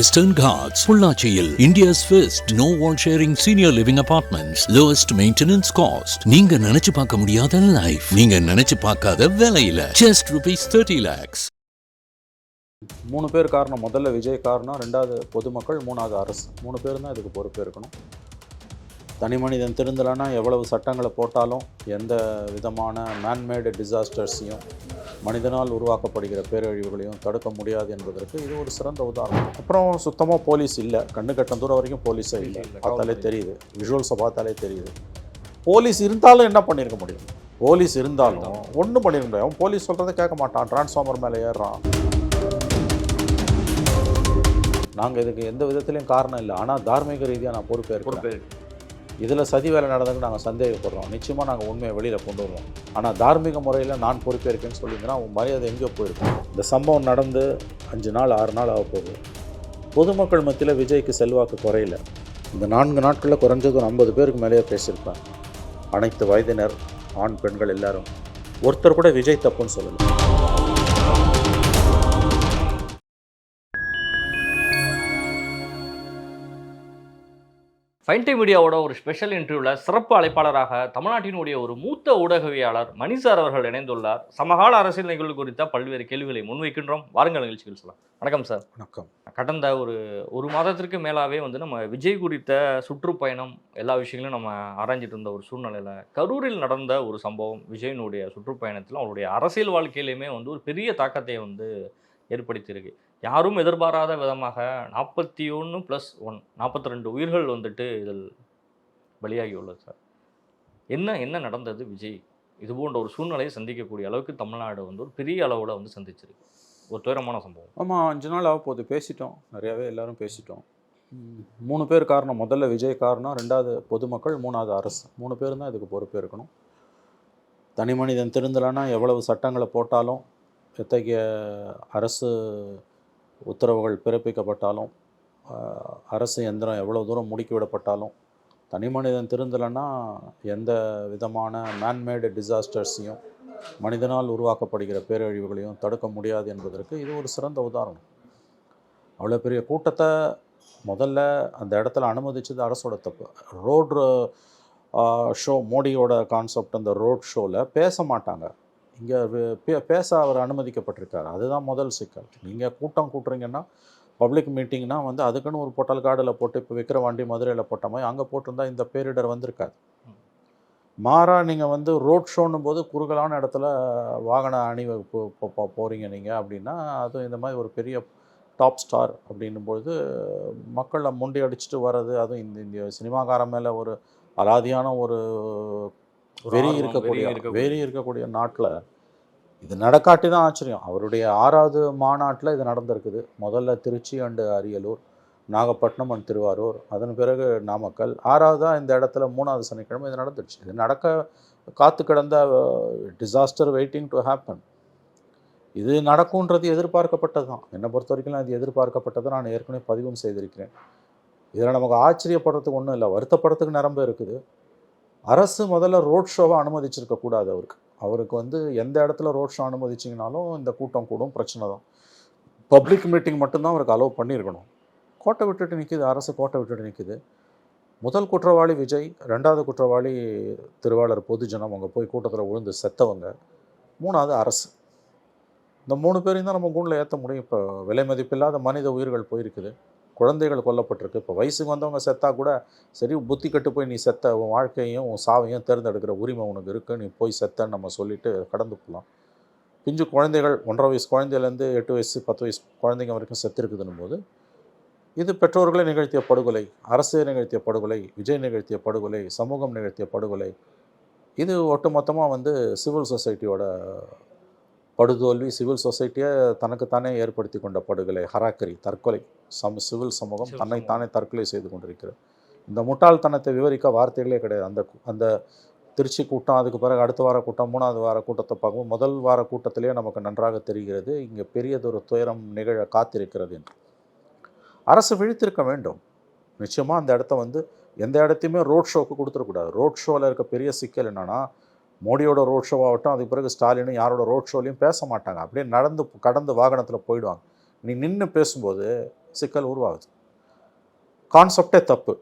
Western Ghats, பொள்ளாச்சியில் India's first no wall sharing senior living apartments, lowest maintenance cost. நீங்க நினைச்சு பார்க்க முடியாத லைஃப் நீங்க நினைச்சு பார்க்காத விலையில. ஜஸ்ட் ருபீஸ் தேர்ட்டி லேக்ஸ் மூணு பேர் காரணம். முதல்ல விஜய் காரணம் ரெண்டாவது பொதுமக்கள் மூணாவது அரசு. மூணு பேர் தான் இதுக்கு பொறுப்பு இருக்கணும் தனி மனிதன் திருந்தலைன்னா எவ்வளவு சட்டங்களை போட்டாலும் எந்த விதமான மேன்மேடு டிசாஸ்டர்ஸையும் மனிதனால் உருவாக்கப்படுகிற பேரழிவுகளையும் தடுக்க முடியாது என்பதற்கு இது ஒரு சிறந்த உதாரணம். அப்புறம் சுத்தமாக போலீஸ் இல்லை. கண்ணு கட்டம் தூரம் வரைக்கும் போலீஸே இல்லை. பார்த்தாலே தெரியுது. விஷுவல்ஸை பார்த்தாலே தெரியுது. போலீஸ் இருந்தாலும் என்ன பண்ணியிருக்க முடியும்? போலீஸ் இருந்தாலும் ஒன்றும் பண்ணிருக்க முடியாது. அவன் போலீஸ் சொல்கிறத கேட்க மாட்டான். டிரான்ஸ்ஃபார்மர் மேலே ஏறுறான். நாங்கள் இதுக்கு எந்த விதத்துலையும் காரணம் இல்லை. ஆனால் தார்மீக ரீதியாக நான் பொறுப்பேற்கிறேன். இதில் சதி வேலை நடந்ததுக்கு நாங்கள் சந்தேகப்படுறோம். நிச்சயமாக நாங்கள் உண்மையை வெளியில் கொண்டு வருவோம். ஆனால் தார்மீக முறையில் நான் பொறுப்பேற்கேன்னு சொல்லிங்கன்னா உன் மரியாதை எங்கேயோ போயிருக்கும். இந்த சம்பவம் நடந்து அஞ்சு நாள் ஆறு நாள் ஆக போகுது. பொதுமக்கள் மத்தியில் விஜய்க்கு செல்வாக்கு குறையல. இந்த நான்கு நாட்களில் குறைஞ்சது ஒரு ஐம்பது பேருக்கு மேலேயே பேசியிருப்பேன் அனைத்து வயதினர் ஆண் பெண்கள் எல்லாரும். ஒருத்தர் கூட விஜய் தப்புன்னு சொல்லலை. ஃபைன் டைம் மீடியாவோட ஒரு ஸ்பெஷல் இன்டர்வியூவில் சிறப்பு அழைப்பாளராக தமிழ்நாட்டினுடைய ஒரு மூத்த ஊடகவியாளர் மணி சார் அவர்கள் இணைந்துள்ளார். சமகால அரசியல் நிகழ்வு குறித்த பல்வேறு கேள்விகளை முன்வைக்கின்றோம். வாருங்கள் நிகழ்ச்சிகள் சொல்லலாம். வணக்கம் சார். வணக்கம். கடந்த ஒரு ஒரு மாதத்திற்கு மேலாவே வந்து நம்ம விஜய் குறித்த சுற்றுப்பயணம் எல்லா விஷயங்களும் நம்ம ஆராய்ஞ்சிட்டு இருந்த ஒரு சூழ்நிலையில் கரூரில் நடந்த ஒரு சம்பவம் விஜயனுடைய சுற்றுப்பயணத்தில் அவருடைய அரசியல் வாழ்க்கையிலுமே வந்து ஒரு பெரிய தாக்கத்தை வந்து ஏற்படுத்தியிருக்கு. யாரும் எதிர்பாராத விதமாக நாற்பத்தி ஒன்று ப்ளஸ் ஒன் நாற்பத்தி ரெண்டு உயிர்கள் வந்துட்டு இதில் பலியாகி உள்ளது சார். என்ன என்ன நடந்தது விஜய்? இது போன்ற ஒரு சூழ்நிலையை சந்திக்கக்கூடிய அளவுக்கு தமிழ்நாடு வந்து ஒரு பெரிய அளவில் வந்து சந்திச்சிருக்கு. ஒரு துயரமான சம்பவம். ஆமாம் அஞ்சு நாள் ஆக போகுது. பேசிட்டோம். நிறையாவே எல்லாரும் பேசிட்டோம். மூணு பேர் காரணம். முதல்ல விஜய் காரணம் ரெண்டாவது பொதுமக்கள் மூணாவது அரசு. மூணு பேர் தான் இதுக்கு பொறுப்பு இருக்கணும். தனி மனிதன் திருந்தலைன்னா எவ்வளவு சட்டங்களை போட்டாலும் எத்தகைய அரசு உத்தரவுகள் பிறப்பிக்கப்பட்டாலும் அரசு எந்திரம் எவ்வளோ தூரம் முடுக்கி விடப்பட்டாலும் தனி மனிதன் திருந்தலைன்னா எந்த விதமான மேன்மேடு டிசாஸ்டர்ஸையும் மனிதனால் உருவாக்கப்படுகிற பேரழிவுகளையும் தடுக்க முடியாது என்பதற்கு இது ஒரு சிறந்த உதாரணம். அவ்வளோ பெரிய கூட்டத்தை முதல்ல அந்த இடத்துல அனுமதிச்சது அரசோட தப்பு. ரோடு ஷோ மோடியோட கான்செப்ட் அந்த ரோட் ஷோவில் பேச மாட்டாங்க. இங்கே பேச அவர் அனுமதிக்கப்பட்டிருக்காரு. அதுதான் முதல் சிக்கல். நீங்கள் கூட்டம் கூட்டுறீங்கன்னா பப்ளிக் மீட்டிங்னா வந்து அதுக்குன்னு ஒரு பொட்டல் கார்டில் போட்டு இப்போ விக்கிரவாண்டி மதுரையில் போட்ட மாதிரி அங்கே போட்டிருந்தா இந்த பேரிடர் வந்திருக்காது. மாறா நீங்கள் வந்து ரோட் ஷோன்னும் போது குறுகலான இடத்துல வாகன அணிவகுப்பு போகிறீங்க நீங்கள் அப்படின்னா அதுவும் இந்த மாதிரி ஒரு பெரிய டாப் ஸ்டார் அப்படின்னும்பொழுது மக்களை முண்டி அடிச்சுட்டு வர்றது அதுவும் இந்த இந்த சினிமாக்காரன் மேலே ஒரு அலாதியான ஒரு வெறி இருக்கக்கூடிய வெறி இருக்கக்கூடிய- வெறி இருக்கக்கூடிய நாட்டில் இது நடக்காட்டி தான் ஆச்சரியம். அவருடைய ஆறாவது மாநாட்டில் இது நடந்திருக்குது. முதல்ல திருச்சி அண்டு அரியலூர் நாகப்பட்டினம் அண்ட் திருவாரூர். அதன் பிறகு நாமக்கல். ஆறாவதாக இந்த இடத்துல மூணாவது சனிக்கிழமை இது நடந்துடுச்சு இது நடக்க காத்து கிடந்த டிசாஸ்டர் வெயிட்டிங் டு ஹேப்பன் இது நடக்கும்ன்றது எதிர்பார்க்கப்பட்டது தான். என்னை பொறுத்த வரைக்கும் இது எதிர்பார்க்கப்பட்டதை நான் ஏற்கனவே பதிவும் செய்திருக்கிறேன். இதில் நமக்கு ஆச்சரியப்படுறதுக்கு ஒன்றும் இல்லை. வருத்தப்படுறதுக்கு நிரம்ப இருக்குது. அரசு முதல்ல ரோட் ஷோவை அனுமதிச்சிருக்க கூடாது அவருக்கு. அவருக்கு வந்து எந்த இடத்துல ரோட் ஷோ அனுமதிச்சிங்கனாலும் இந்த கூட்டம் கூடும் பிரச்சனை தான். பப்ளிக் மீட்டிங் மட்டும்தான் அவருக்கு அலோவ் பண்ணியிருக்கணும் கோட்டை விட்டுட்டு நிற்கிது அரசு கோட்டை விட்டுட்டு நிற்கிது முதல் குற்றவாளி விஜய் ரெண்டாவது குற்றவாளி திருவாளர் பொதுஜனம் அவங்க போய் கூட்டத்தில் விழுந்து செத்தவங்க. மூணாவது அரசு. இந்த மூணு பேரையும் தான் நம்ம கூண்டில் ஏற்ற முடியும். இப்போ விலை மதிப்பில்லாத மனித உயிர்கள் போயிருக்குது. குழந்தைகள் கொல்லப்பட்டிருக்கு. இப்போ வயசுக்கு வந்தவங்க செத்தா கூட சரி புத்தி கட்டு போய் நீ செத்த உன் வாழ்க்கையும் உன் சாவையும் தேர்ந்தெடுக்கிற உரிமை உனக்கு இருக்குது நீ போய் செத்தன்னு நம்ம சொல்லிட்டு கடந்து போகலாம் பிஞ்சு குழந்தைகள் ஒன்றரை வயசு குழந்தையிலேருந்து எட்டு வயசு பத்து வயசு குழந்தைங்க வரைக்கும் செத்துருக்குதுன்னும் போது இது பெற்றோர்களை நிகழ்த்திய படுகொலை அரசு நிகழ்த்திய படுகொலை விஜய் நிகழ்த்திய படுகொலை சமூகம் நிகழ்த்திய படுகொலை இது ஒட்டுமொத்தமாக வந்து சிவில் சொசைட்டியோட படுதோல்வி சிவில் சொசைட்டியை தனக்குத்தானே ஏற்படுத்தி கொண்ட படுகொலை ஹராக்கரி தற்கொலை. சம சிவில் சமூகம் தன்னைத்தானே தற்கொலை செய்து கொண்டிருக்கிறது. இந்த முட்டாள்தனத்தை விவரிக்க வார்த்தைகளே கிடையாது. அந்த அந்த திருச்சி கூட்டம் அதுக்கு பிறகு அடுத்த வார கூட்டம் மூணாவது வார கூட்டத்தை பார்க்கும்போது முதல் வார கூட்டத்திலேயே நமக்கு நன்றாக தெரிகிறது இங்கே பெரியதொரு துயரம் நிகழ காத்திருக்கிறது என்று. அரசு விழித்திருக்க வேண்டும். நிச்சயமாக அந்த இடத்த வந்து எந்த இடத்தையுமே ரோட் ஷோக்கு கொடுத்துடக்கூடாது. ரோட் ஷோவில் இருக்க பெரிய சிக்கல் என்னன்னா மோடியோட ரோட் ஷோ ஆகட்டும் அதுக்கு பிறகு ஸ்டாலினும் யாரோட ரோட் ஷோலையும் பேச மாட்டாங்க. அப்படியே நடந்து கடந்து வாகனத்தில் போயிடுவாங்க. நீ நின்று பேசும்போது சிக்கல் உருவாகுது. கான்செப்டே தப்பு.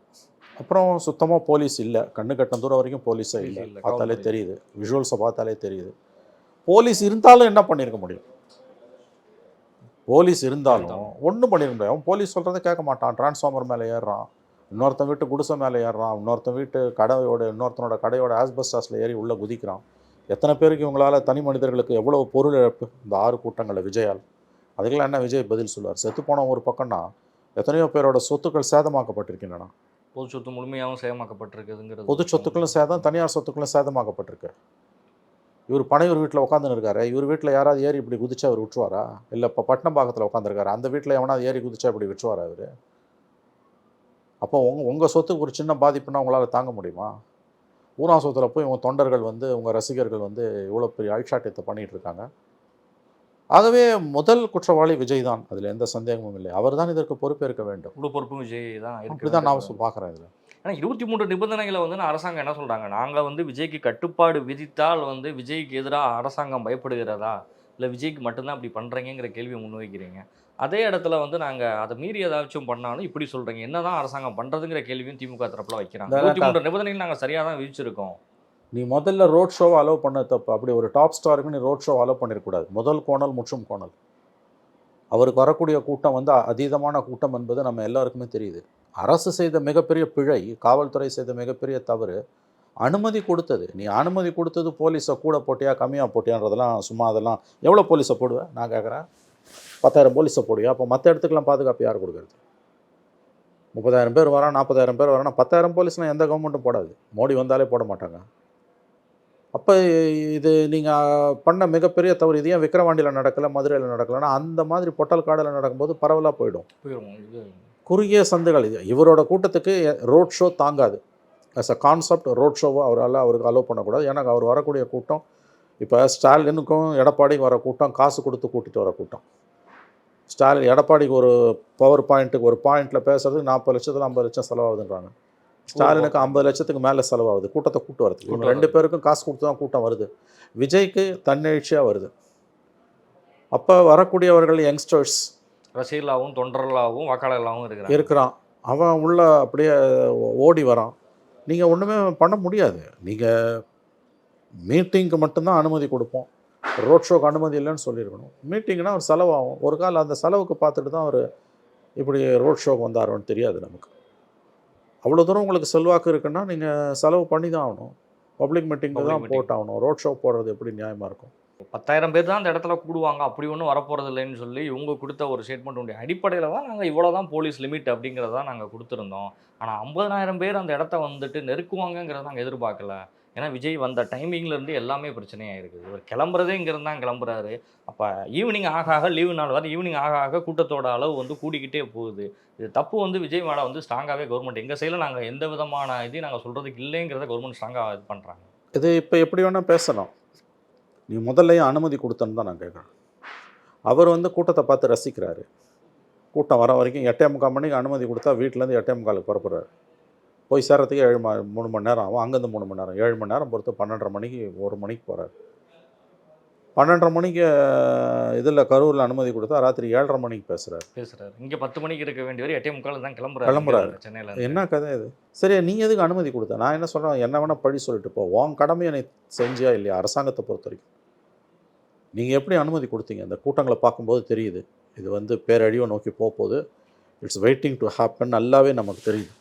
அப்புறம் சுத்தமாக போலீஸ் இல்லை. கண்ணு கட்டம் தூரம் வரைக்கும் போலீஸே இல்லை பார்த்தாலே. தெரியுது. விஷுவல்ஸை பார்த்தாலே தெரியுது. போலீஸ் இருந்தாலும் என்ன பண்ணியிருக்க முடியும்? போலீஸ் இருந்தாலும் ஒன்றும் பண்ணிருக்க முடியாது. அவன் போலீஸ் சொல்கிறத கேட்க மாட்டான். டிரான்ஸ்ஃபார்மர் மேலே ஏறுறான். இன்னொருத்தன் வீட்டு குடிசை மேலே ஏறுறான் இன்னொருத்தன் வீட்டு கடையோட இன்னொருத்தனோட கடையோட ஆஸ்பஸ்டாஸில் ஏறி உள்ளே குதிக்கிறான். எத்தனை பேருக்கு இவங்களால தனி மனிதர்களுக்கு எவ்வளவு பொருள் இழப்பு? இந்த ஆறு கூட்டங்களில் விஜயால். அதுக்கெல்லாம் என்ன விஜய் பதில் சொல்லுவார்? செத்து போன ஒரு பக்கம்னா எத்தனையோ பேரோட சொத்துக்கள் சேதமாக்கப்பட்டிருக்கின்றன. பொது சொத்து முழுமையாகவும் சேதமாக்கப்பட்டிருக்குதுங்கிறது பொது சொத்துக்களும் சேதம் தனியார் சொத்துக்களும் சேதமாக்கப்பட்டிருக்கு. இவர் பனையூர் வீட்டில் உட்காந்துன்னு இருக்காரு. இவர் வீட்டில் யாராவது ஏறி இப்படி குதிச்சா அவர் விட்டுருவாரா? இல்லை இப்போ பட்டணம்பாக்கத்தில் உட்காந்துருக்காரு அந்த வீட்டில் எவனாவது ஏறி குதிச்சா இப்படி விட்டுருவாரா அவர் அப்போ உங்க உங்கள் சொத்துக்கு ஒரு சின்ன பாதிப்புனா உங்களால் தாங்க முடியுமா? ஊரா சொத்தில் போய் உங்கள் தொண்டர்கள் வந்து உங்கள் ரசிகர்கள் வந்து இவ்வளோ பெரிய அழிச்சாட்டியத்தை பண்ணிட்டு இருக்காங்க. ஆகவே முதல் குற்றவாளி விஜய் தான் அதில் எந்த சந்தேகமும் இல்லை. அவர் தான் இதற்கு பொறுப்பேற்க வேண்டும். முழு பொறுப்பும் விஜய் தான் அப்படி தான் நான் பார்க்குறேன் இதில். ஏன்னா இருபத்தி மூன்று நிபந்தனைகளை வந்து நான் அரசாங்கம் என்ன சொல்றாங்க? நாங்க வந்து விஜய்க்கு கட்டுப்பாடு விதித்தால் வந்து விஜய்க்கு எதிராக அரசாங்கம் பயப்படுகிறதா? இல்லை விஜய்க்கு மட்டும்தான் அப்படி பண்றீங்கங்கிற கேள்வியை முன்வைக்கிறீங்க. அதே இடத்துல வந்து நாங்க அதை மீறி ஏதாச்சும் பண்ணாலும் இப்படி சொல்றீங்க. என்னதான் அரசாங்கம் பண்றதுங்கிற கேள்வியும் திமுக தரப்புல வைக்கிறாங்க. இருபத்தி மூன்று நிபந்தனைகள் நாங்க சரியா தான் விதிச்சிருக்கோம். நீ முதல்ல ரோட் ஷோவை அலோவ் பண்ண தப்பு. அப்படி ஒரு டாப் ஸ்டாருக்கு நீ ரோட் ஷோ அலோவ் பண்ணிடக்கூடாது முதல் கோணல் முற்றும் கோணல். அவருக்கு வரக்கூடிய கூட்டம் வந்து அதீதமான கூட்டம் என்பது நம்ம எல்லாருக்குமே தெரியுது. அரசு செய்த மிகப்பெரிய பிழை காவல்துறை செய்த மிகப்பெரிய தவறு அனுமதி கொடுத்தது. நீ அனுமதி கொடுத்தது போலீஸை கூட போட்டியா கம்மியாக போட்டியான்றதெல்லாம் சும்மா அதெல்லாம் எவ்வளோ போலீஸை போடுவேன் நான் கேட்குறேன் பத்தாயிரம் போலீஸை போடுவியா அப்போ மற்ற இடத்துக்குலாம் பாதுகாப்பு யார் கொடுக்குறது? முப்பதாயிரம் பேர் வரான் நாற்பதாயிரம் பேர் வரான் பத்தாயிரம் போலீஸ்னால் எந்த கவர்மெண்ட்டும் போடாது. மோடி வந்தாலே போட மாட்டாங்க. அப்போ இது நீங்கள் பண்ண மிகப்பெரிய தவறு இது ஏன் விக்கிரவாண்டியில் நடக்கலை மதுரையில் நடக்கலைன்னா அந்த மாதிரி பொட்டல் காடில் நடக்கும்போது பரவலாக போயிடும். குறுகிய சந்துகள் இது இவரோட கூட்டத்துக்கு ரோட் ஷோ தாங்காது. As அ கான்செப்ட் ரோட் ஷோவை அவரால் அவருக்கு அலோவ் பண்ணக்கூடாது. ஏன்னா அவர் வரக்கூடிய கூட்டம் இப்போ ஸ்டாலினுக்கும் எடப்பாடிக்கும் வர கூட்டம் காசு கொடுத்து கூட்டிட்டு வர கூட்டம். ஸ்டாலின் எடப்பாடிக்கு ஒரு பவர் பாயிண்ட்டுக்கு ஒரு பாயிண்ட்டில் பேசுறதுக்கு நாற்பது லட்சத்தில் ஐம்பது லட்சம் செலவாகுதுன்றாங்க. ஸ்டாலினுக்கு ஐம்பது லட்சத்துக்கு மேலே செலவாகுது கூட்டத்தை கூட்டு வரதுக்கு. ரெண்டு பேருக்கும் காசு கொடுத்து தான் கூட்டம் வருது. விஜய்க்கு தன்னெழுச்சியாக வருது. அப்போ வரக்கூடியவர்கள் யங்ஸ்டர்ஸ் ரசிகர்களாகவும் தொண்டர்களாகவும் வாக்காளர்களாகவும் இருக்கிறாங்க. இருக்கிறான். அவன் உள்ள அப்படியே ஓடி வரான். நீங்கள் ஒன்றுமே பண்ண முடியாது. நீங்கள் மீட்டிங்க்கு மட்டும்தான் அனுமதி கொடுப்போம். ரோட் ஷோக்கு அனுமதி இல்லைன்னு சொல்லியிருக்கணும். மீட்டிங்னா ஒரு செலவாகும். ஒரு கால் அந்த செலவுக்கு பார்த்துட்டு தான் அவர் இப்படி ரோட் ஷோக்கு வந்தாரோன்னு தெரியாது நமக்கு. அவ்வளோ தூரம் உங்களுக்கு செல்வாக்கு இருக்குன்னா நீங்கள் செலவு பண்ணி தான் ஆகணும். பப்ளிக் மீட்டிங்கு Public தான். போட்டாகணும் ரோட் ஷோ போடுறது எப்படி நியாயமாக இருக்கும்? பத்தாயிரம் பேர் தான் அந்த இடத்துல கூடுவாங்க. அப்படி ஒன்றும் வரப்போறது இல்லைன்னு சொல்லி இவங்க கொடுத்த ஒரு ஸ்டேட்மெண்ட் உடைய அடிப்படையில் தான் நாங்கள் இவ்வளோ தான் போலீஸ் லிமிட் அப்படிங்கிறத நாங்கள் கொடுத்துருந்தோம். ஆனால் ஐம்பதனாயிரம் பேர் அந்த இடத்த வந்துட்டு நெருக்குவாங்கங்கிறத நாங்கள் எதிர்பார்க்கல. ஏன்னா விஜய் வந்த டைமிங்லேருந்து எல்லாமே பிரச்சனையாக இருக்குது இவர் கிளம்புறதே இங்கேருந்து தான் கிளம்புறாரு. அப்போ ஈவினிங் ஆக ஆக லீவு நாள் வர ஈவினிங் ஆக ஆக கூட்டத்தோட அளவு வந்து கூடிக்கிட்டே போகுது. இது தப்பு வந்து விஜய் மேலே வந்து ஸ்ட்ராங்காகவே கவர்மெண்ட் எங்கள் சைடில் நாங்கள் எந்த விதமான இதையும் நாங்கள் சொல்கிறதுக்கு இல்லைங்கிறத கவர்மெண்ட் ஸ்ட்ராங்காக இது பண்ணுறாங்க இது இப்போ எப்படி வேணால் பேசலாம். நீ முதல்லையும் அனுமதி கொடுத்தன்னு தான் நான் கேட்குறேன் அவர் வந்து கூட்டத்தை பார்த்து ரசிக்கிறாரு. கூட்டம் வர வரைக்கும் எட்டே முக்கால் மணிக்கு அனுமதி கொடுத்தா வீட்டிலேருந்து எட்டே முக்காலுக்கு புறப்படுறாரு போய் சேரத்துக்கு ஏழு மூணு மணி நேரம் ஆகும். அங்கேருந்து மூணு மணி நேரம். ஏழு மணி நேரம் பொறுத்து பன்னெண்டரை மணிக்கு ஒரு மணிக்கு போகிறாரு பன்னெண்டரை மணிக்கு இதில் கரூரில் அனுமதி கொடுத்தா ராத்திரி ஏழரை மணிக்கு பேசுகிறாரு பேசுறாரு. இங்க பத்து மணிக்கு இருக்க வேண்டியவர் எட்டே முக்கால் தான் கிளம்புறாரு. கிளம்புறாரு. சென்னையில. என்ன கதை இது? சரி நீ எதுக்கு அனுமதி கொடுத்த? நான் என்ன சொல்கிறேன் என்ன வேணால் பழி சொல்லிட்டு போ. உன் கடமையை நீ செஞ்சியா இல்லையா? அரசாங்கத்தை பொறுத்த வரைக்கும். நீங்கள் எப்படி அனுமதி கொடுத்தீங்க? இந்த கூட்டங்களை பார்க்கும்போது தெரியுது. இது வந்து பேரழிவை நோக்கி போக போகுது இட்ஸ் வெயிட்டிங் டு ஹேப்பன் நல்லாவே நமக்கு தெரியுது.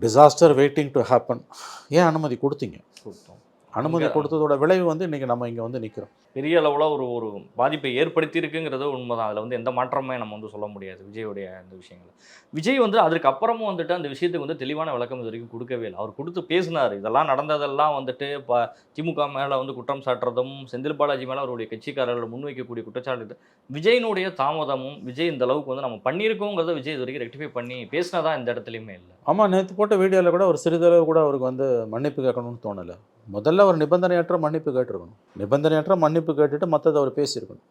டிசாஸ்டர் வெயிட்டிங் டு ஹேப்பன் ஏன் அனுமதி கொடுத்தீங்க? கொடுத்தோம். அனுமதி கொடுத்ததோட விளைவு வந்து இன்றைக்கி நம்ம இங்கே வந்து நிற்கிறோம் பெரிய அளவுல ஒரு ஒரு பாதிப்பை ஏற்படுத்தி இருக்குங்கிறது உண்மைதான். அதுல வந்து எந்த மாற்றமே நம்ம வந்து சொல்ல முடியாது. விஜயோடைய இந்த விஷயங்கள். விஜய் வந்து அதுக்கு அப்புறமும் வந்துட்டு அந்த விஷயத்துக்கு வந்து தெளிவான விளக்கம் இது வரைக்கும் கொடுக்கவே இல்லை. அவர் கொடுத்து பேசினார். இதெல்லாம் நடந்ததெல்லாம் வந்துட்டு இப்போ திமுக மேல வந்து குற்றம் சாட்டுறதும் செந்தில் பாலாஜி மேல அவருடைய கட்சிக்காரர்கள் முன்வைக்கக்கூடிய குற்றச்சாட்டு விஜயினுடைய தாமதமும் விஜய் இந்த அளவுக்கு வந்து நம்ம பண்ணியிருக்கோங்கிறத விஜய் இது வரைக்கும் ரெக்டிஃபை பண்ணி பேசினதா இந்த இடத்துலையுமே இல்லை. ஆமாம் நேற்று போட்ட வீடியோவில் கூட ஒரு சிறிதளவு கூட அவருக்கு வந்து மன்னிப்பு கேட்கணும்னு தோணலை. முதல்ல ஒரு நிபந்தனையற்ற மன்னிப்பு கேட்டிருக்கணும். நிபந்தனையற்ற மன்னிப்பு கேட்டுட்டு மற்றதை அவர் பேசியிருக்கணும்.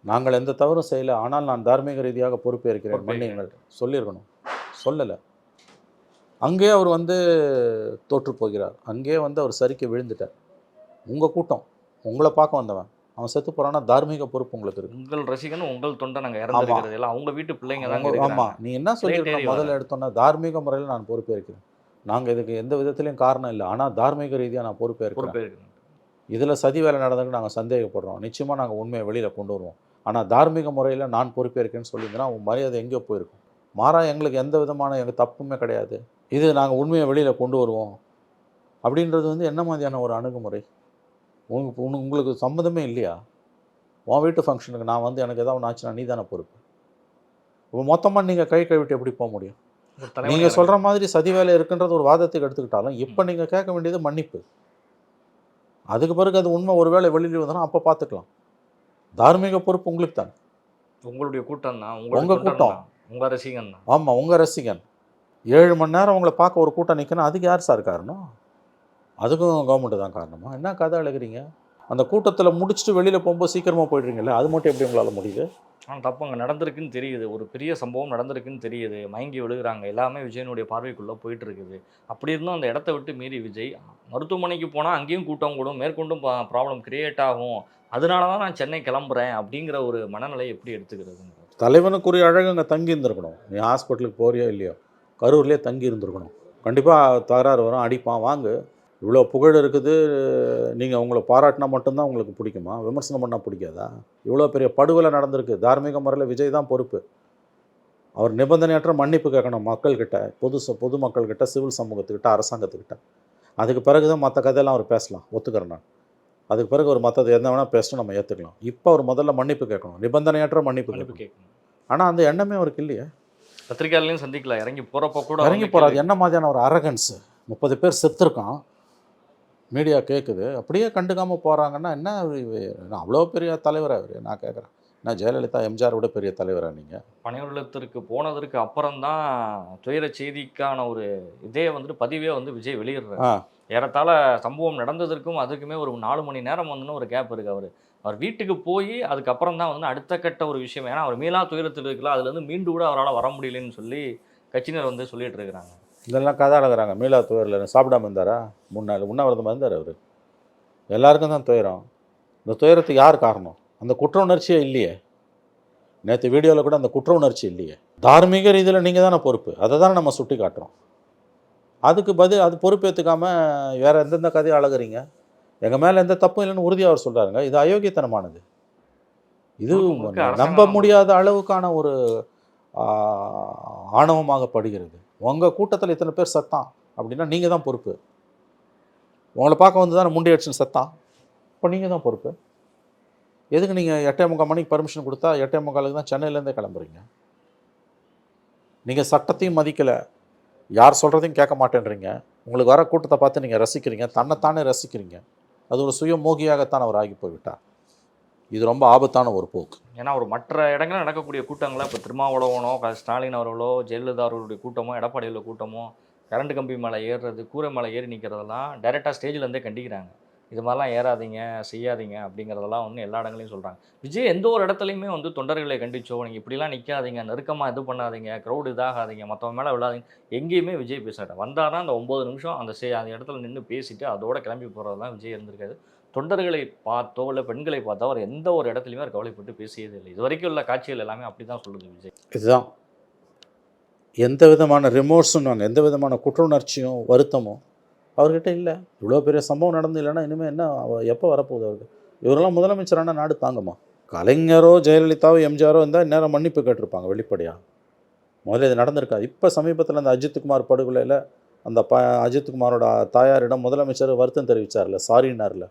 நாங்கள் எந்த தவறும் செய்யலை ஆனால் நான் தார்மீக ரீதியாக பொறுப்பேற்கிறேன். மன்னிங்கள் சொல்லியிருக்கணும். சொல்லலை. அங்கேயே அவர் வந்து தோற்று போகிறார். அங்கேயே வந்து அவர் சரிக்கு விழுந்துட்டார். உங்கள் கூட்டம் உங்களை பார்க்க வந்தவன் அவன் செத்து போகிறான்னா தார்மீக பொறுப்பு உங்களுக்கு இருக்கு. உங்கள் ரசிகன் உங்கள் தொண்டை நாங்க இறந்துருக்கிறது எல்லாம் அவங்க வீட்டு பிள்ளைங்க தான் அவங்க- ஆமா. நீ என்ன சொல்லியிருக்க முதல்ல எடுத்தோன்னா தார்மீக முறையில் நான் பொறுப்பேற்கிறேன். நாங்கள் இதுக்கு எந்த விதத்துலையும் காரணம் இல்லை. ஆனால் தார்மீக ரீதியாக நான் பொறுப்பேற்கிறேன். இதில் சதி வேலை நடந்ததுக்கு நாங்கள் சந்தேகப்படுறோம். நிச்சயமாக நாங்கள் உண்மையை வெளியில் கொண்டு வருவோம். ஆனால் தார்மீக முறையில் நான் பொறுப்பேற்கேன்னு சொல்லியிருந்தேன்னா உன் மரியாதை எங்கேயோ போயிருக்கும். மாறா எங்களுக்கு எந்த விதமான எங்கள் தப்புமே கிடையாது. இது நாங்கள் உண்மையை வெளியில் கொண்டு வருவோம். அப்படின்றது வந்து என்ன மாதிரியான ஒரு அணுகுமுறை? உங்களுக்கு உங்களுக்கு சம்மந்தமே இல்லையா? உன் வீட்டு ஃபங்க்ஷனுக்கு நான் வந்து எனக்கு ஏதாவது ஒன்று ஆச்சுன்னா நீ தானே பொறுப்பு. இப்போ மொத்தமாக நீங்கள் கை கழுவிட்டு எப்படி போக முடியும்? நீங்கள் சொல்கிற மாதிரி சதி வேலை இருக்குன்றது ஒரு வாதத்துக்கு எடுத்துக்கிட்டாலும் இப்போ நீங்கள் கேட்க வேண்டியது மன்னிப்பு. அதுக்கு பிறகு அது உண்மை ஒருவேளை வெளியில் வந்தோன்னா அப்போ பார்த்துக்கலாம் தார்மீக பொறுப்பு உங்களுக்கு தான். உங்களுடைய கூட்டம் தான். உங்க உங்க கூட்டம். கூட்டம். உங்க ரசிகன் தான். ஆமாம் உங்கள் ரசிகன். ஏழு மணி நேரம் உங்களை பார்க்க ஒரு கூட்டம் நிற்கணும் அதுக்கு யார் சார் காரணம்? அதுக்கும் கவர்மெண்ட்டு தான் காரணமா? என்ன கதை அழுகிறீங்க? அந்த கூட்டத்தில் முடிச்சுட்டு வெளியில் போகும்போது சீக்கிரமாக போயிடுறீங்கல்ல அது மட்டும் எப்படி உங்களால் முடியுது? ஆனால் தப்பு அங்கே நடந்திருக்குன்னு தெரியுது. ஒரு பெரிய சம்பவம் நடந்திருக்குன்னு தெரியுது. மயங்கி விழுகிறாங்க. எல்லாமே விஜயனுடைய பார்வைக்குள்ளே போயிட்டு இருக்குது அப்படி இருந்தும் அந்த இடத்த விட்டு மீறி விஜய் மருத்துவமனைக்கு போனால் அங்கேயும் கூட்டம் கூடும். மேற்கொண்டும் ப்ராப்ளம் கிரியேட் ஆகும். அதனால தான் நான் சென்னை கிளம்புறேன் அப்படிங்கிற ஒரு மனநிலை எப்படி எடுத்துக்கிறதுங்க தலைவனுக்குரிய அழகு அங்கே தங்கி இருந்திருக்கணும். நீ ஹாஸ்பிட்டலுக்கு போறியோ இல்லையோ? கரூர்லேயே தங்கி இருந்திருக்கணும். கண்டிப்பாக தகராறு வரும். அடிப்பான். வாங்கு. இவ்வளோ புகழ் இருக்குது நீங்கள் உங்களை பாராட்டினா மட்டும்தான் உங்களுக்கு பிடிக்குமா? விமர்சனம் பண்ணால் பிடிக்காதா? இவ்வளோ பெரிய படுகொலை நடந்திருக்கு. தார்மீக முறையில் விஜய் தான் பொறுப்பு. அவர் நிபந்தனையற்ற மன்னிப்பு கேட்கணும் மக்கள்கிட்ட பொது ச- பொதுமக்கள்கிட்ட சிவில் சமூகத்துக்கிட்ட அரசாங்கத்துக்கிட்ட. அதுக்கு பிறகு தான் மற்ற கதையெல்லாம் அவர் பேசலாம் ஒத்துக்கிறேன் நான். அதுக்கு பிறகு ஒரு மற்றது என்ன வேணால் பேசணும் நம்ம ஏற்றுக்கலாம் இப்போ அவர் முதல்ல மன்னிப்பு கேட்கணும் நிபந்தனையற்ற மன்னிப்பு மன்னிப்பு கேட்கணும். ஆனால் அந்த எண்ணமே அவருக்கு இல்லையே. பத்திரிகையாளரையும் சந்திக்கல இறங்கி போகிறப்ப கூட இறங்கி போகிறாது என்ன மாதிரியான ஒரு அரகன்ஸ் முப்பது பேர் செத்துருக்கான். மீடியா கேட்குது அப்படியே கண்டுக்காமல் போகிறாங்கன்னா என்ன அவ்வளோ பெரிய தலைவர் அவர் நான் கேட்குறேன் நான் ஜெயலலிதா எம்ஜிஆர் விட பெரிய தலைவரா நீங்கள் பனையுள்ளத்திற்கு போனதற்கு அப்புறம் தான் துயர செய்திக்கான ஒரு இதே வந்துட்டு பதிவே வந்து விஜய் வெளியிடுறாரு. ஏறத்தாழ சம்பவம் நடந்ததற்கும் அதுக்குமே ஒரு நாலு மணி நேரம் வந்துன்னு ஒரு கேப் இருக்கு அவர். அவர் வீட்டுக்கு போய் அதுக்கப்புறம் தான் வந்து அடுத்த கட்ட ஒரு விஷயம். ஏன்னா அவர் மீளா துயரத்தில் இருக்கலாம் அதுலேருந்து மீண்டு கூட அவரால் வர முடியலன்னு சொல்லி கட்சியினர் வந்து சொல்லிட்டு இருக்கிறாங்க. இதெல்லாம் கதை அழகுறாங்க மீளா துயரில் சாப்பிடாம இருந்தாரா? மூணு நாள் உண்ணாவிரதமாக இருந்தார் அவர். எல்லாருக்கும் தான் துயரம். இந்த துயரத்துக்கு யார் காரணம்? அந்த குற்ற உணர்ச்சியே இல்லையே. நேற்று வீடியோவில் கூட அந்த குற்ற உணர்ச்சி இல்லையே. தார்மீக ரீதியில் நீங்கள் தானே பொறுப்பு. அதை தானே நம்ம சுட்டி காட்டுறோம். அதுக்கு பதில் அது பொறுப்பேற்றுக்காம வேற எந்தெந்த கதையை அழகுறீங்க? எங்கள் மேலே எந்த தப்பும் இல்லைன்னு உறுதியாக அவர் சொல்கிறாருங்க இது அயோக்கியத்தனமானது. இது நம்ப முடியாத அளவுக்கான ஒரு ஆணவமாகப்படுகிறது. உங்கள் கூட்டத்தில் இத்தனை பேர் சத்தான் அப்படின்னா நீங்கள் தான் பொறுப்பு. உங்களை பார்க்க வந்து தானே முண்டி அடிச்சுன்னு சத்தான்? இப்போ நீங்கள் தான் பொறுப்பு. எதுக்கு நீங்கள் எட்டே முக்கால் மணிக்கு பர்மிஷன் கொடுத்தா எட்டே முக்காலுக்கு தான் சென்னையிலேருந்தே கிளம்புறீங்க? நீங்கள் சட்டத்தையும் மதிக்கலை. யார் சொல்கிறதையும் கேட்க மாட்டேன்றீங்க. உங்களுக்கு வர கூட்டத்தை பார்த்து நீங்கள் ரசிக்கிறீங்க. தன்னைத்தானே ரசிக்கிறீங்க. அது ஒரு சுய மோகியாகத்தான் அவர் ஆகி போய்விட்டார் இது ரொம்ப ஆபத்தான ஒரு போக்கு. ஏன்னா ஒரு மற்ற இடங்களில் நடக்கக்கூடிய கூட்டங்களை இப்போ திருமாவளவனோ ஸ்டாலின் அவர்களோ ஜெயலலிதா அவர்களுடைய கூட்டமோ எடப்பாடியோட கூட்டமோ கரண்ட் கம்பி மேலே ஏறுறது கூரை மேலே ஏறி நிற்கிறதெல்லாம் டைரெக்டாக ஸ்டேஜ்லேருந்தே கண்டிக்கிறாங்க. இது மாதிரிலாம் ஏறாதீங்க செய்யாதீங்க அப்படிங்கிறதெல்லாம் வந்து எல்லா இடங்களையும் சொல்கிறாங்க விஜய் எந்த ஒரு இடத்துலையுமே வந்து தொண்டர்களை கண்டிச்சோ நீங்கள் இப்படிலாம் நிற்காதீங்க நெருக்கமாக இது பண்ணாதீங்க க்ரௌடு இதாகாதீங்க மற்றவங்க மேலே விழாதீங்க எங்கேயுமே விஜய் பேசாத வந்தால் தான் அந்த ஒம்பது நிமிஷம் அந்த சே அந்த இடத்துல நின்று பேசிட்டு அதோட கிளம்பி போகிறதெல்லாம் விஜய் இருந்திருக்காது தொண்டர்களை பார்த்தோ இல்லை பெண்களை பார்த்தோ அவர் எந்த ஒரு இடத்துலையுமே அவர் கவலைப்பட்டு பேசியது இல்லை. இது வரைக்கும் உள்ள காட்சிகள் எல்லாமே அப்படி தான் சொல்லுது விஜய். இதுதான். எந்த விதமான ரிமோர்ஸும் நாங்கள் எந்த விதமான குற்றுணர்ச்சியும் வருத்தமும் அவர்கிட்ட இல்லை. இவ்வளோ பெரிய சம்பவம் நடந்து இல்லைன்னா இனிமேல் என்ன எப்போ வரப்போகுது அவருக்கு? இவரெல்லாம் முதலமைச்சரான நாடு தாங்குமா? கலைஞரோ ஜெயலலிதாவோ எம்ஜிஆரோ இருந்தால் நேரம் மன்னிப்பு கேட்டிருப்பாங்க வெளிப்படையாக முதல்ல இது நடந்திருக்காது. இப்போ சமீபத்தில் அந்த அஜித்குமார் படுகொலையில் அந்த ப அஜித்குமாரோட தாயாரிடம் முதலமைச்சர் வருத்தம் தெரிவிச்சார்ல சாரின்னார்ல.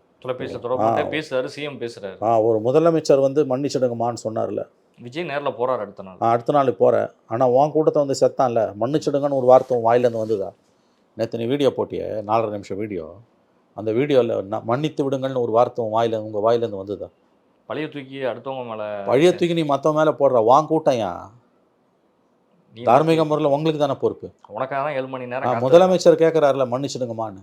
பேசுறாரு சிஎம் பேசுறாரு. ஆ ஒரு முதலமைச்சர் வந்து மன்னிச்சிடுங்கம்மான்னு சொன்னார்ல. விஜய் நேரில் போறாரு அடுத்த நாள். அடுத்த நாள் போகிறேன் ஆனால் உன் கூட்டத்தை வந்து செத்தான்ல. மன்னிச்சிடுங்கன்னு ஒரு வார்த்தை வாயிலேருந்து வந்ததா? நேற்று நீ வீடியோ போட்டியே நாலரை நிமிஷம் வீடியோ. அந்த வீடியோவில் மன்னித்து விடுங்கள்னு ஒரு வார்த்தை வாயில உங்கள் வாயிலேருந்து வந்ததா? பழைய தூக்கி அடுத்தவங்க மேல பழைய தூக்கி நீ மற்றவன் மேலே போடுற வான் கூட்டம் ஏன்? தார்மீக முறையில் உங்களுக்கு தானே பொறுப்பு? உனக்காக தான் ஏழு மணி நேரம். முதலமைச்சர் கேட்குறாருல மன்னிச்சிடுங்கம்மான்னு.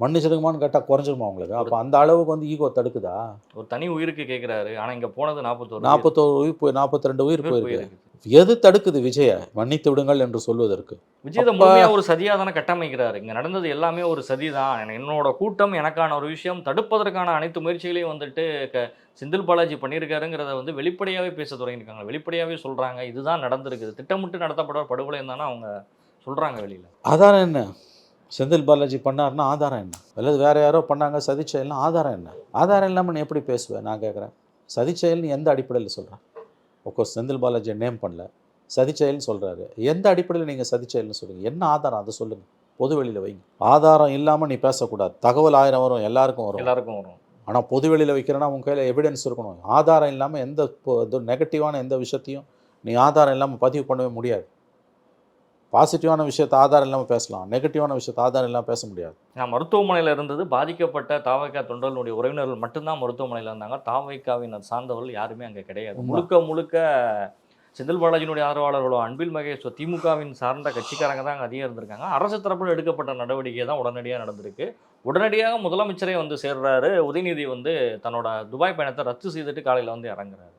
மன்னிச்சிடுங்கமான்னு கேட்டால் குறைஞ்சிருமா உங்களுக்கு? அப்போ அந்த அளவுக்கு வந்து ஈகோ தடுக்குதா? ஒரு தனி உயிருக்கு கேட்குறாரு ஆனா இங்க போனது நாற்பத்தோரு நாற்பத்தோரு உயிர் போய் நாற்பத்தி ரெண்டு உயிர் போயிருக்கு. எது தடுக்குது விஜய? மன்னித்து விடுங்கள் என்று சொல்வதற்கு. விஜய் இதை அப்ப- முழுமையா ஒரு சதியா தானே கட்டமைக்கிறாரு. இங்க நடந்தது எல்லாமே ஒரு சதி தான். என்னோட கூட்டம் எனக்கான ஒரு விஷயம் தடுப்பதற்கான அனைத்து முயற்சிகளையும் வந்துட்டு செந்தில் பாலாஜி பண்ணியிருக்காருங்கிறத வந்து வெளிப்படையாவே பேச தொடங்கியிருக்காங்க. வெளிப்படையாவே சொல்றாங்க. இதுதான் நடந்திருக்குது. திட்டமிட்டு நடத்தப்பட ஒரு படுகொலை தானே அவங்க சொல்றாங்க வெளியில. ஆதாரம் என்ன? செந்தில் பாலாஜி பண்ணாருன்னா ஆதாரம் என்ன? அல்லது வேற யாரோ பண்ணாங்க சதி செயல்னா ஆதாரம் என்ன? ஆதாரம் இல்லாமல் நீ எப்படி பேசுவேன் நான் கேட்குறேன் சதி செயல் நீ எந்த அடிப்படையில் சொல்கிறேன் ஒக்கோர்ஸ் செந்தில் பாலாஜியை நேம் பண்ணல. சதி செயல்னு சொல்கிறாரு எந்த அடிப்படையில் நீங்கள் சதி செயல்னு சொல்றீங்க? என்ன ஆதாரம்? அதை சொல்லுங்கள் பொது வெளியில் வைங்க. ஆதாரம் இல்லாமல் நீ பேசக்கூடாது. தகவல் ஆயிரம் வரும். எல்லாருக்கும் வரும். எல்லாருக்கும் வரும். ஆனால் பொது வெளியில் வைக்கிறேன்னா உன் கையில் எவிடன்ஸ் இருக்கணும். ஆதாரம் இல்லாமல் எந்த நெகட்டிவான எந்த விஷயத்தையும் நீ ஆதாரம் இல்லாமல் பதிவு பண்ணவே முடியாது. பாசிட்டிவான விஷயத்தை ஆதாரம் இல்லாமல் பேசலாம். நெகட்டிவான விஷயத்தை ஆதாரம் இல்லாமல் பேச முடியாது. நான் மருத்துவமனையில் இருந்தது பாதிக்கப்பட்ட தாவைக்கா தொண்டர்களுடைய உறவினர்கள் மட்டும்தான் மருத்துவமனையில் இருந்தாங்க. தாவைக்காவினர் சார்ந்தவர்கள் யாருமே அங்கே கிடையாது. முழுக்க முழுக்க செந்தில் பாலாஜியினுடைய ஆதரவாளர்களோ அன்பில் மகேஷ் திமுகவின் சார்ந்த கட்சிக்காரங்க தான் அங்கே அதிகம் இருந்திருக்காங்க. அரசு தரப்பில் எடுக்கப்பட்ட நடவடிக்கை தான் உடனடியாக நடந்திருக்கு. உடனடியாக முதலமைச்சரே வந்து சேர்றாரு. உதயநிதி வந்து தன்னோட துபாய் பயணத்தை ரத்து செய்துட்டு காலையில் வந்து இறங்குறாரு.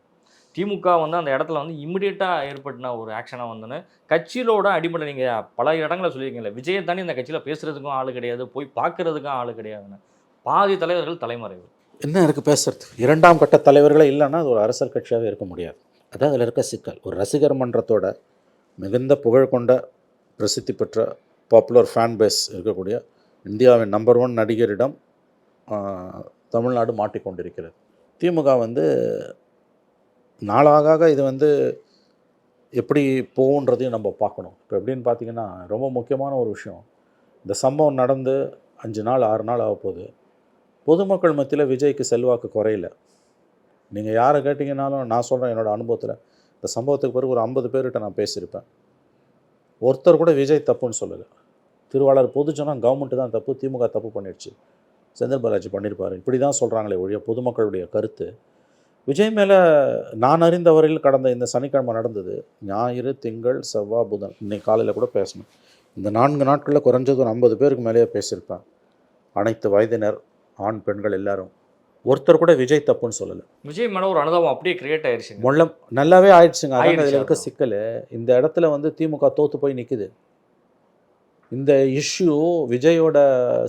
திமுக வந்து அந்த இடத்துல வந்து இமிடியேட்டாக ஏற்பட்டின ஒரு ஆக்ஷனாக வந்துன்னு கட்சியிலோட அடிப்படை நீங்கள் பல இடங்களில் சொல்லியிருக்கீங்களே விஜயை தாண்டி இந்த கட்சியில் பேசுகிறதுக்கும் ஆள் கிடையாது போய் பார்க்கறதுக்கும் ஆள் கிடையாதுன்னு. பாதி தலைவர்கள் தலைமறைவு. என்ன இருக்குது பேசுறது இரண்டாம் கட்ட தலைவர்களே இல்லைன்னா அது ஒரு அரசியல் கட்சியாகவே இருக்க முடியாது. அதான் அதில் இருக்க சிக்கல். ஒரு ரசிகர் மன்றத்தோட மிகுந்த புகழ் கொண்ட பிரசித்தி பெற்ற பாப்புலர் ஃபேன் பேஸ் இருக்கக்கூடிய இந்தியாவின் நம்பர் ஒன் நடிகரிடம் தமிழ்நாடு மாட்டிக்கொண்டிருக்கிறது திமுக வந்து நாளாக இது வந்து எப்படி போகுன்றதையும் நம்ம பார்க்கணும். இப்போ எப்படின்னு பார்த்தீங்கன்னா ரொம்ப முக்கியமான ஒரு விஷயம். இந்த சம்பவம் நடந்து அஞ்சு நாள் ஆறு நாள் ஆக போகுது பொதுமக்கள் மத்தியில் விஜய்க்கு செல்வாக்கு குறையில. நீங்கள் யாரை கேட்டிங்கனாலும் நான் சொல்கிறேன் என்னோட அனுபவத்தில். இந்த சம்பவத்துக்கு பிறகு ஒரு ஐம்பது பேர்கிட்ட நான் பேசியிருப்பேன். ஒருத்தர் கூட விஜய் தப்புன்னு சொல்லலை. திருவாளர் பொதுஜனம் கவர்மெண்ட்டு தான் தப்பு திமுக தப்பு பண்ணிடுச்சு. செந்தில் பாலாஜி பண்ணியிருப்பார். இப்படி தான் சொல்கிறாங்களே ஒழிய பொதுமக்களுடைய கருத்து. விஜய் மேலே நான் அறிந்த வரையில் கடந்த இந்த சனிக்கிழமை நடந்தது. ஞாயிறு திங்கள் செவ்வாய் புதன் இன்னைக்கு காலையில் கூட பேசணும். இந்த நான்கு நாட்களில் குறைஞ்சது ஒரு ஐம்பது பேருக்கு மேலேயே பேசியிருப்பேன். அனைத்து வயதினர் ஆண் பெண்கள் எல்லாரும். ஒருத்தர் கூட விஜய் தப்புன்னு சொல்லலை. விஜய் மேலே ஒரு அனுதாபம் அப்படியே கிரியேட் ஆயிடுச்சுங்க முள்ள நல்லாவே ஆயிடுச்சுங்க அதான் ஆயிடுச்சு இதில் இருக்க. சிக்கல். இந்த இடத்துல வந்து திமுக தோத்து போய் நிற்குது இந்த இஷ்யூ விஜயோட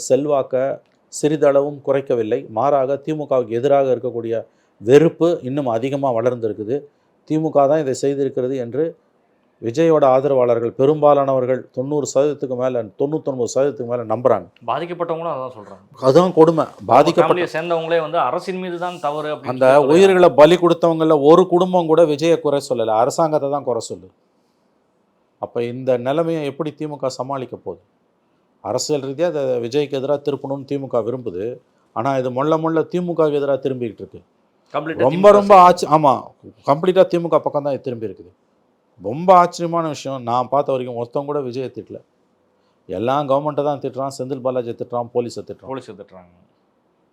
செல்வாக்கை சிறிதளவும் குறைக்கவில்லை. மாறாக திமுகவுக்கு எதிராக இருக்கக்கூடிய வெறுப்பு இன்னும் அதிகமாக வளர்ந்திருக்குது. திமுக தான் இதை செய்திருக்கிறது என்று விஜயோட ஆதரவாளர்கள் பெரும்பாலானவர்கள் தொண்ணூறு சதவீதத்துக்கு மேலே தொண்ணூத்தொன்பது சதவீதத்துக்கு மேலே நம்புகிறாங்க பாதிக்கப்பட்டவங்களும் அதான் சொல்றாங்க. அதுதான் கொடுமை. பாதிக்கப்பட்ட சேர்ந்தவங்களே வந்து அரசின் மீது தான் தவறு அந்த. உயிர்களை பலி கொடுத்தவங்கள ஒரு குடும்பம் கூட விஜயை குறை சொல்லலை. அரசாங்கத்தை தான் குறை சொல்லு. அப்போ இந்த நிலைமையை எப்படி திமுக சமாளிக்க போகுது? அரசியல் ரீதியாக அதை விஜய்க்கு எதிராக திருப்பணும்னு திமுக விரும்புது. ஆனால் இது மொள்ள மொள்ள திமுகவுக்கு எதிராக திரும்பிக்கிட்டு இருக்கு. ரொம்ப ரொம்ப ஆச்சு. ஆமாம் கம்ப்ளீட்டாக திமுக பக்கம் தான் திரும்பி இருக்குது. ரொம்ப ஆச்சரியமான விஷயம். நான் பார்த்த வரைக்கும் ஒருத்தவங்க கூட விஜயை திட்டல. எல்லாம் கவர்மெண்ட்டை தான் திட்டுறான் செந்தில் பாலாஜியை திட்டுறான் போலீஸை திட்டுறான். போலீஸ் எடுத்துட்டாங்க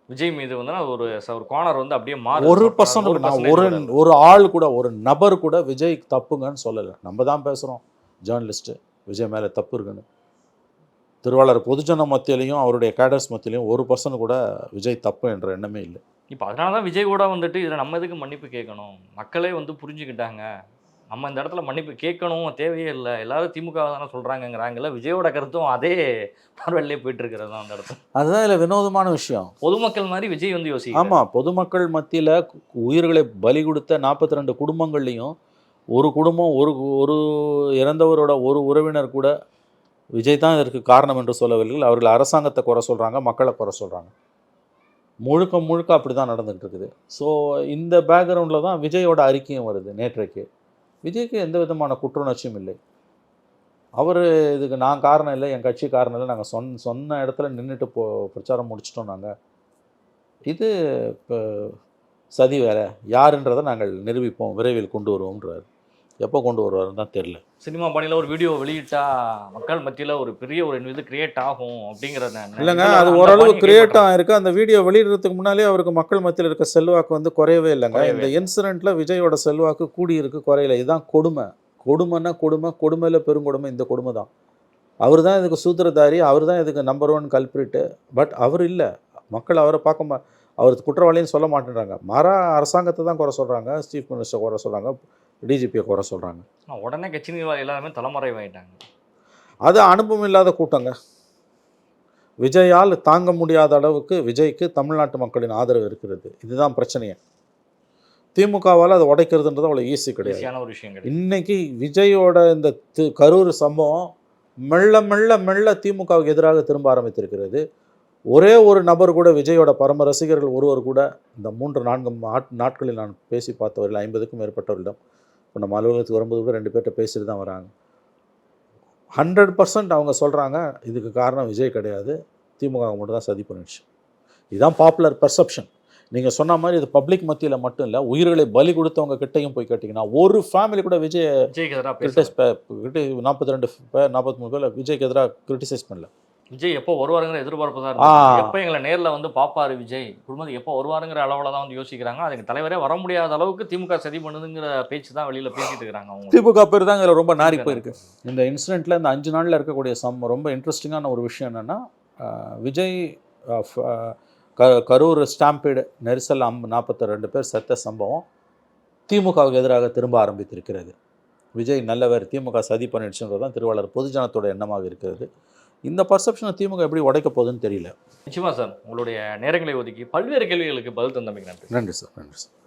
விஜய் மீது வந்து ஒரு ஒரு கார்னர் வந்து அப்படியே மாறு. ஒரு பர்சன்ட் நான் ஒரு ஒரு ஆள் கூட ஒரு நபர் கூட விஜய் தப்புங்கன்னு சொல்லலை. நம்ம தான் பேசுகிறோம் ஜேர்னலிஸ்ட்டு விஜய் மேலே தப்பு இருக்குன்னு. திருவாளர் பொதுஜன மத்தியிலையும் அவருடைய கேடர்ஸ் மத்தியிலையும் ஒரு பர்சன்ட் கூட விஜய் தப்பு என்ற எண்ணமே இல்லை. இப்போ அதனால தான் விஜய் கூட வந்துட்டு இதில் நம்ம எதுக்கு மன்னிப்பு கேட்கணும்? மக்களே வந்து புரிஞ்சுக்கிட்டாங்க. நம்ம இந்த இடத்துல மன்னிப்பு கேட்கணும் தேவையே இல்லை. எல்லாரும் திமுக தானே சொல்கிறாங்கங்கிறாங்கல்ல விஜயோட கருத்தும் அதே பார்வையிலே போயிட்டு இருக்கிறது தான் அந்த இடத்துல. அதுதான் இதில் வினோதமான விஷயம். பொதுமக்கள் மாதிரி விஜய் வந்து யோசிக்க ஆமாம் பொதுமக்கள் மத்தியில் உயிர்களை பலி கொடுத்த நாற்பத்தி ரெண்டு குடும்பங்கள்லையும் ஒரு குடும்பம் ஒரு ஒரு இறந்தவரோட ஒரு உறவினர் கூட விஜய் தான் இதற்கு காரணம் என்று சொல்லவில்லை. அவர்கள் அரசாங்கத்தை குறை சொல்கிறாங்க மக்களை குறை சொல்கிறாங்க முழுக்க முழுக்க அப்படி தான் நடந்துகிட்டு இருக்குது. ஸோ இந்த பேக்ரவுண்டில் தான் விஜயோட அறிக்கையும் வருது நேற்றைக்கு. விஜய்க்கு எந்த விதமான குற்றுணர்ச்சியும் இல்லை. அவர் இதுக்கு நான் காரணம் இல்லை என் கட்சி காரணம் இல்லை. நாங்கள் சொன்ன சொன்ன இடத்துல நின்றுட்டு போ பிரச்சாரம் முடிச்சிட்டோம் நாங்கள் இது இப்போ சதி வேலை யாருன்றதை நாங்கள் நிரூபிப்போம் விரைவில் கொண்டு வருவோம்ன்றார். எப்போ கொண்டு வருவாருன்னு தான் தெரில சினிமா பணியில் ஒரு வீடியோ வெளியிட்டா மக்கள் மத்தியில் ஒரு பெரிய ஒரு இது கிரியேட் ஆகும் அப்படிங்கிற இல்லைங்க அது ஓரளவு கிரியேட் ஆகிருக்கு அந்த வீடியோ வெளியிடுறதுக்கு முன்னாலே அவருக்கு மக்கள் மத்தியில் இருக்க செல்வாக்கு வந்து குறையவே இல்லைங்க. இந்த. இன்சிடெண்ட்டில் விஜயோட செல்வாக்கு கூடி இருக்கு குறையல. இதுதான் கொடுமை. கொடுமைன்னா கொடுமை கொடுமையில் பெருங்கொடுமை இந்த கொடுமை தான். அவர் தான் இதுக்கு சூத்திரதாரி அவர் தான் இதுக்கு நம்பர் ஒன் கல்பிரிட்டு பட் அவர் இல்லை. மக்கள் அவரை பார்க்க மா அவர் குற்றவாளின்னு சொல்ல மாட்டேன்றாங்க. மாறா அரசாங்கத்தை தான் குறை சொல்கிறாங்க சீஃப் மினிஸ்டர் குறை சொல்கிறாங்க டிஜிபியை குறை சொல்கிறாங்க உடனே கட்சி நிர்வாகி எல்லாருமே தலைமறைவாயிட்டாங்க அது அனுபவம் இல்லாத கூட்டங்க. விஜயால் தாங்க முடியாத அளவுக்கு விஜய்க்கு தமிழ்நாட்டு மக்களின் ஆதரவு இருக்கிறது. இதுதான் பிரச்சனையே. திமுகவால் அதை உடைக்கிறதுன்றது அவ்வளோ ஈஸி கிடையாது. ஒரு விஷயம் இன்னைக்கு விஜயோட இந்த கரூர் சம்பவம் மெல்ல மெல்ல மெல்ல திமுகவுக்கு எதிராக திரும்ப ஆரம்பித்திருக்கிறது. ஒரே ஒரு நபர் கூட விஜயோட பரம ரசிகர்கள் ஒருவர் கூட இந்த மூன்று நான்கு நாட்- நாட்களில் நான் பேசி பார்த்தவர்கள் ஐம்பதுக்கும் மேற்பட்டவர்களிடம் இப்போ நம்ம அலுவலகத்துக்கு வரும்போது கூட ரெண்டு பேர்கிட்ட பேசிட்டு தான் வராங்க. ஹண்ட்ரட் பர்சன்ட் அவங்க சொல்கிறாங்க இதுக்கு காரணம் விஜய் கிடையாது திமுக மட்டும் தான் சதி பண்ணிடுச்சு. இதுதான் பாப்புலர் பெர்செப்ஷன் நீங்கள் சொன்ன மாதிரி இது பப்ளிக் மத்தியில் மட்டும் இல்லை உயிர்களை பலி கொடுத்தவங்க கிட்டையும் போய் கேட்டிங்கன்னா ஒரு ஃபேமிலி கூட விஜய் கிரிட்டிஸ் நாற்பத்தி ரெண்டு பேர் நாற்பத்தி மூணு பேர் விஜய்க்கு எதிராக கிரிட்டிசைஸ் பண்ணல. விஜய் எப்போ வருவாருங்கிற எதிர்பார்ப்பு தான். இருக்கு எப்போ எங்களை நேர்ல வந்து பாப்பாரு விஜய்? குடும்பம் எப்போ வருவாருங்கிற அளவுல தான் வந்து யோசிக்கிறாங்க. அதுக்கு தலைவரே வர முடியாத அளவுக்கு திமுக சதி பண்ணுதுங்கிற பேச்சு தான் வெளியில பேசிட்டு இருக்காங்க அவங்க. திமுக பேர் தான் இதில் ரொம்ப நாரி போயிருக்கு. இந்த இன்சிடெண்ட்டில் இந்த அஞ்சு நாளில் இருக்கக்கூடிய சம் ரொம்ப இன்ட்ரெஸ்டிங்கான ஒரு விஷயம் என்னென்னா விஜய் க கரூர் ஸ்டாம்பீடு நெரிசல் அம் நாற்பத்தி ரெண்டு பேர் செத்த சம்பவம் திமுகவுக்கு எதிராக திரும்ப ஆரம்பித்திருக்கிறது. விஜய் நல்லவர் திமுக சதி பண்ணிடுச்சுன்றது தான் திருவாளர் பொதுஜனத்தோட எண்ணமாக இருக்கிறது. இந்த பர்செப்ஷனை திமுக எப்படி உடைக்க போகுதுன்னு தெரியல. நிச்சயமா சார். உங்களுடைய நேரங்களை ஒதுக்கி பல்வேறு கேள்விகளுக்கு பதில் தந்தமைக்கு நன்றி. நன்றி சார். நன்றி சார்.